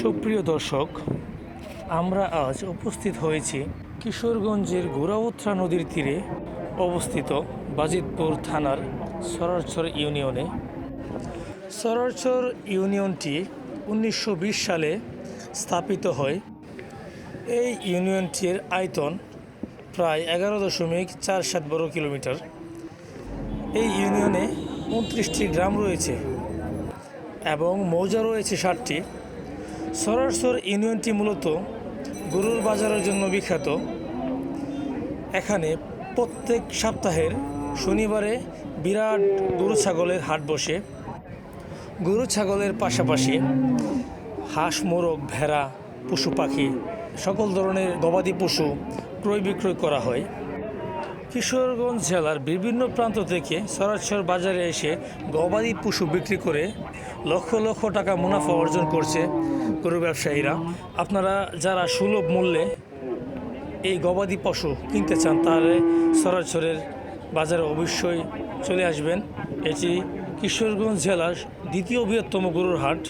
সুপ্রিয় দর্শক, আমরা আজ উপস্থিত হয়েছি কিশোরগঞ্জের গোড়াউত্রা নদীর তীরে অবস্থিত বাজিতপুর থানার সরারছর ইউনিয়নে। সরারছর ইউনিয়নটি উনিশশো বিশ সালে স্থাপিত হয়। এই ইউনিয়নটির আয়তন প্রায় এগারো দশমিক চার সাত বর্গ কিলোমিটার। এই ইউনিয়নে উনত্রিশটি গ্রাম রয়েছে। এবং মৌজা রয়েছে ষাটটি সরাসর ইউনিয়নটি মূলত গরুর বাজারের জন্য বিখ্যাত। এখানে প্রত্যেক সপ্তাহের শনিবারে বিরাট গরু ছাগলের হাট বসে। গরু ছাগলের পাশাপাশি হাঁস, মোরগ, ভেড়া, পশু পাখি, সকল ধরনের গবাদি পশু ক্রয় বিক্রয় করা হয়। কিশোরগঞ্জ জেলার বিভিন্ন প্রান্ত থেকে সরাসর বাজারে এসে গবাদি পশু বিক্রি করে লক্ষ লক্ষ টাকা মুনাফা অর্জন করছে গরু ব্যবসায়ীরা। আপনারা যারা সুলভ মূল্যে এই গবাদি পশু কিনতে চান, তাহলে সরাসরের বাজারে অবশ্যই চলে আসবেন। এটি কিশোরগঞ্জ জেলার দ্বিতীয় বৃহত্তম গরুর হাট।